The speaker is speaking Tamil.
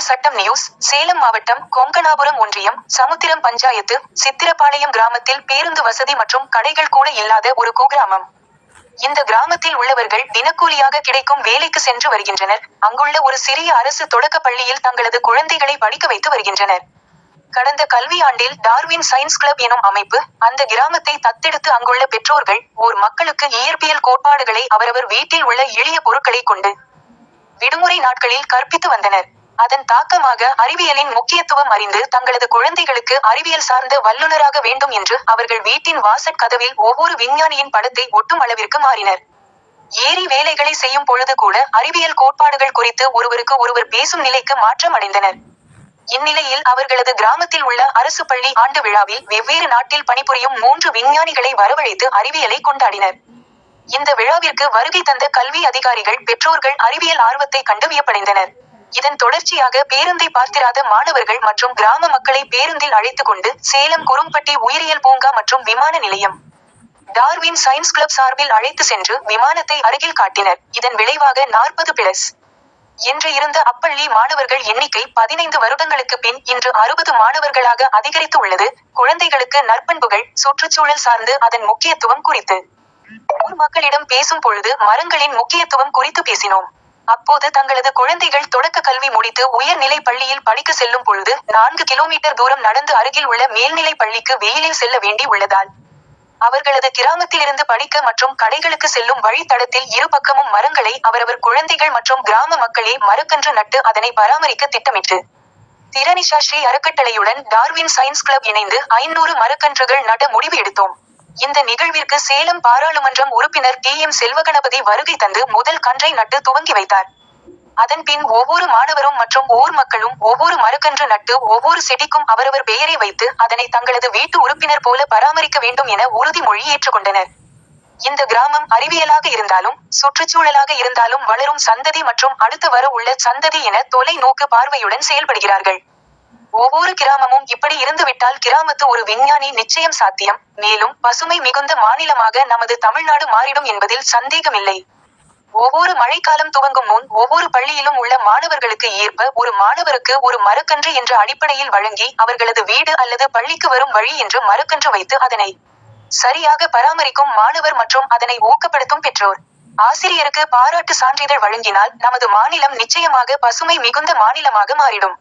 சட்டம் நியூஸ் சேலம் மாவட்டம் கொங்கனாபுரம் ஒன்றியம் சமுத்திரம் பஞ்சாயத்து சித்திரபாளையம் கிராமத்தில் பேருந்து வசதி மற்றும் கடைகள் கூட இல்லாத ஒரு குக்கிராமம். இந்த கிராமத்தில் உள்ளவர்கள் தினக்கூலியாக கிடைக்கும் வேலைக்கு சென்று வருகின்றனர். அங்குள்ள ஒரு சிறிய அரசு தொடக்க பள்ளியில் தங்களது குழந்தைகளை படிக்க வைத்து வருகின்றனர். கடந்த கல்வியாண்டில் டார்வின் சயின்ஸ் கிளப் எனும் அமைப்பு அந்த கிராமத்தை தத்தெடுத்து அங்குள்ள பெற்றோர்கள் ஓர் மக்களுக்கு இயற்பியல் கோட்பாடுகளை அவரவர் வீட்டில் உள்ள எளிய பொருட்களை கொண்டு விடுமுறை நாட்களில் கற்பித்து வந்தனர். அதன் தாக்கமாக அறிவியலின் முக்கியத்துவம் அறிந்து தங்களது குழந்தைகளுக்கு அறிவியல் சார்ந்த வல்லுநராக வேண்டும் என்று அவர்கள் வீட்டின் வாசற் கதவில் ஒவ்வொரு விஞ்ஞானியின் படத்தை ஒட்டும் அளவிற்கு மாறினர். ஏரி வேலைகளை செய்யும் பொழுது கூட அறிவியல் கோட்பாடுகள் குறித்து ஒருவருக்கு ஒருவர் பேசும் நிலைக்கு மாற்றம் அடைந்தனர். இந்நிலையில் அவர்களது கிராமத்தில் உள்ள அரசு பள்ளி ஆண்டு விழாவில் வெவ்வேறு நாட்டில் பணிபுரியும் மூன்று விஞ்ஞானிகளை வரவழைத்து அறிவியலை கொண்டாடினர். இந்த விழாவிற்கு வருகை தந்த கல்வி அதிகாரிகள் பெற்றோர்கள் அறிவியல் ஆர்வத்தை கண்டு வியப்படைந்தனர். இதன் தொடர்ச்சியாக பேருந்தை பார்த்திராத மாணவர்கள் மற்றும் கிராம மக்களை பேருந்தில் அழைத்துக் கொண்டு சேலம் குரும்பட்டி உயிரியல் பூங்கா மற்றும் விமான நிலையம். டார்வின் சயின்ஸ் கிளப் சார்பில் அழைத்து சென்று விமானத்தை அருகில் காட்டினர். இதன் விளைவாக நாற்பது பிளஸ் என்று இருந்த அப்பள்ளி மாணவர்கள் எண்ணிக்கை பதினைந்து வருடங்களுக்கு பின் இன்று அறுபது மாணவர்களாக அதிகரித்து உள்ளது. குழந்தைகளுக்கு நற்பண்புகள் சுற்றுச்சூழல் சார்ந்து அதன் முக்கியத்துவம் குறித்து. மக்களிடம் பேசும் பொழுது மரங்களின் முக்கியத்துவம் குறித்து பேசினோம். அப்போது தங்களது குழந்தைகள் தொடக்க கல்வி முடித்து உயர்நிலை பள்ளியில் படிக்க செல்லும் பொழுது நான்கு கிலோமீட்டர் தூரம் நடந்து அருகில் உள்ள மேல்நிலை பள்ளிக்கு வெயிலில் செல்ல வேண்டி உள்ளதால் அவர்களது கிராமத்திலிருந்து படிக்க மற்றும் கடைகளுக்கு செல்லும் வழித்தடத்தில் இரு பக்கமும் மரங்களை அவரவர் குழந்தைகள் மற்றும் கிராம மக்களே மரக்கன்று நட்டு அதனை பராமரிக்க திட்டமிட்டு திறனிஷா ஸ்ரீ அறக்கட்டளையுடன் டார்வின் சயின்ஸ் கிளப் இணைந்து ஐநூறு மரக்கன்றுகள் நட முடிவு எடுத்தோம். இந்த நிகழ்விற்கு சேலம் பாராளுமன்றம் உறுப்பினர் டி எம் செல்வகணபதி வருகை தந்து முதல் கன்றை நட்டு துவங்கி வைத்தார். அதன்பின் ஒவ்வொரு மாணவரும் மற்றும் ஊர் மக்களும் ஒவ்வொரு மரக்கன்று நட்டு ஒவ்வொரு செடிக்கும் அவரவர் பெயரை வைத்து அதனை தங்களது வீட்டு உறுப்பினர் போல பராமரிக்க வேண்டும் என உறுதிமொழி ஏற்றுக்கொண்டனர். இந்த கிராமம் அறிவியலாக இருந்தாலும் சுற்றுச்சூழலாக இருந்தாலும் வளரும் சந்ததி மற்றும் அடுத்து வர உள்ள சந்ததி என தொலைநோக்கு பார்வையுடன் செயல்படுகிறார்கள். ஒவ்வொரு கிராமமும் இப்படி இருந்துவிட்டால் கிராமத்து ஒரு விஞ்ஞானி நிச்சயம் சாத்தியம். மேலும் பசுமை மிகுந்த மாநிலமாக நமது தமிழ்நாடு மாறிடும் என்பதில் சந்தேகமில்லை. ஒவ்வொரு மழைக்காலம் துவங்கும் முன் ஒவ்வொரு பள்ளியிலும் உள்ள மாணவர்களுக்கு ஏற்ப ஒரு மாணவருக்கு ஒரு மரக்கன்று என்ற அடிப்படையில் வழங்கி அவர்களது வீடு அல்லது பள்ளிக்கு வரும் வழி என்று மரக்கன்று வைத்து அதனை சரியாக பராமரிக்கும் மாணவர் மற்றும் அதனை ஊக்கப்படுத்தும் பெற்றோர். ஆசிரியருக்கு பாராட்டு சான்றிதழ் வழங்கினால் நமது மாநிலம் நிச்சயமாக பசுமை மிகுந்த மாநிலமாக மாறிடும்.